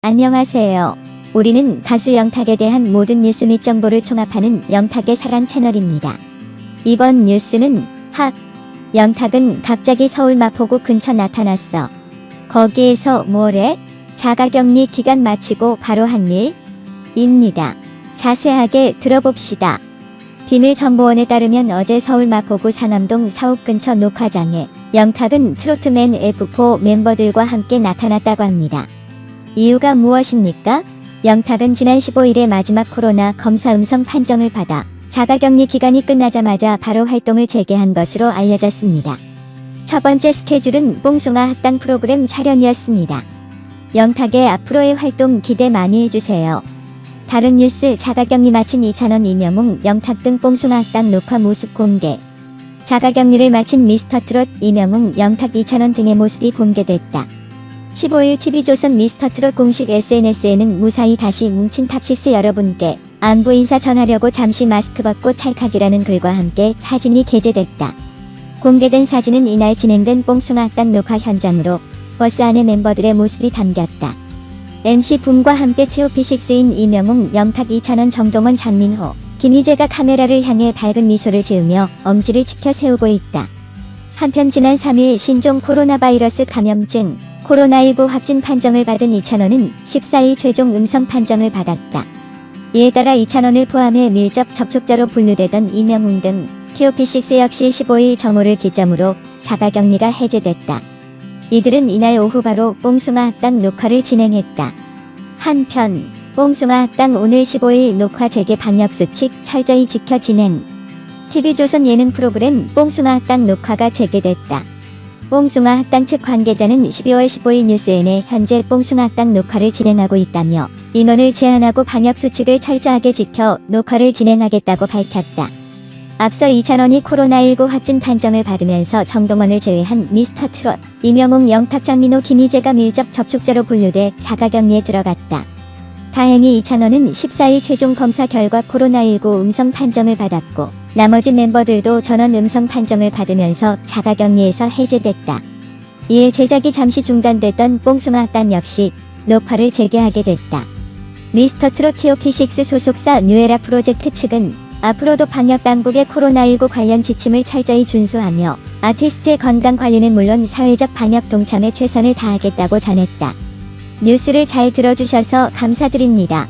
안녕하세요. 우리는 가수 영탁에 대한 모든 뉴스 및 정보를 총합하는 영탁의 사랑 채널입니다. 이번 뉴스는 학 영탁은 갑자기 서울 마포구 근처 나타났어. 거기에서 뭐래? 자가격리 기간 마치고 바로 한 일입니다. 자세하게 들어봅시다. 비밀 정보원에 따르면 어제 서울 마포구 상암동 사옥 근처 녹화장에 영탁은 트로트맨 F4 멤버들과 함께 나타났다고 합니다. 이유가 무엇입니까? 영탁은 지난 15일에 마지막 코로나 검사 음성 판정을 받아 자가격리 기간이 끝나자마자 바로 활동을 재개한 것으로 알려졌습니다. 첫 번째 스케줄은 뽕숭아 학당 프로그램 촬영이었습니다. 영탁의 앞으로의 활동 기대 많이 해주세요. 다른 뉴스 자가격리 마친 이찬원 이명웅 영탁 등 뽕숭아 학당 녹화 모습 공개 자가격리를 마친 미스터트롯 이명웅 영탁 이찬원 등의 모습이 공개됐다. 15일 TV조선 미스터트롯 공식 SNS에는 무사히 다시 뭉친 탑식스 여러분께 안부 인사 전하려고 잠시 마스크 벗고 찰칵이라는 글과 함께 사진이 게재됐다. 공개된 사진은 이날 진행된 뽕숭아 학당 녹화 현장으로 버스 안의 멤버들의 모습이 담겼다. MC 붐과 함께 TOP6인 이명웅, 영탁 이찬원, 정동원, 장민호, 김희재가 카메라를 향해 밝은 미소를 지으며 엄지를 치켜 세우고 있다. 한편 지난 3일 신종 코로나 바이러스 감염증 코로나19 확진 판정을 받은 이찬원은 14일 최종 음성 판정을 받았다. 이에 따라 이찬원을 포함해 밀접 접촉자로 분류되던 이명웅 등 TOP6 역시 15일 정오를 기점으로 자가격리가 해제됐다. 이들은 이날 오후 바로 뽕숭아 학당 녹화를 진행했다. 한편 뽕숭아 학당 오늘 15일 녹화 재개 방역수칙 철저히 지켜 진행. TV조선 예능 프로그램 뽕숭아 학당 녹화가 재개됐다. 뽕숭아 학당 측 관계자는 12월 15일 뉴스엔에 현재 뽕숭아 학당 녹화를 진행하고 있다며 인원을 제한하고 방역수칙을 철저하게 지켜 녹화를 진행하겠다고 밝혔다. 앞서 이찬원이 코로나19 확진 판정을 받으면서 정동원을 제외한 미스터 트롯, 이명웅, 영탁, 장민호, 김희재가 밀접 접촉자로 분류돼 자가격리에 들어갔다. 다행히 이찬원은 14일 최종 검사 결과 코로나19 음성 판정을 받았고 나머지 멤버들도 전원 음성 판정을 받으면서 자가격리에서 해제됐다. 이에 제작이 잠시 중단됐던 뽕숭아 학단 역시 녹화를 재개하게 됐다. 미스터 트롯 TOP6 소속사 뉴에라 프로젝트 측은 앞으로도 방역 당국의 코로나19 관련 지침을 철저히 준수하며 아티스트의 건강 관리는 물론 사회적 방역 동참에 최선을 다하겠다고 전했다. 뉴스를 잘 들어주셔서 감사드립니다.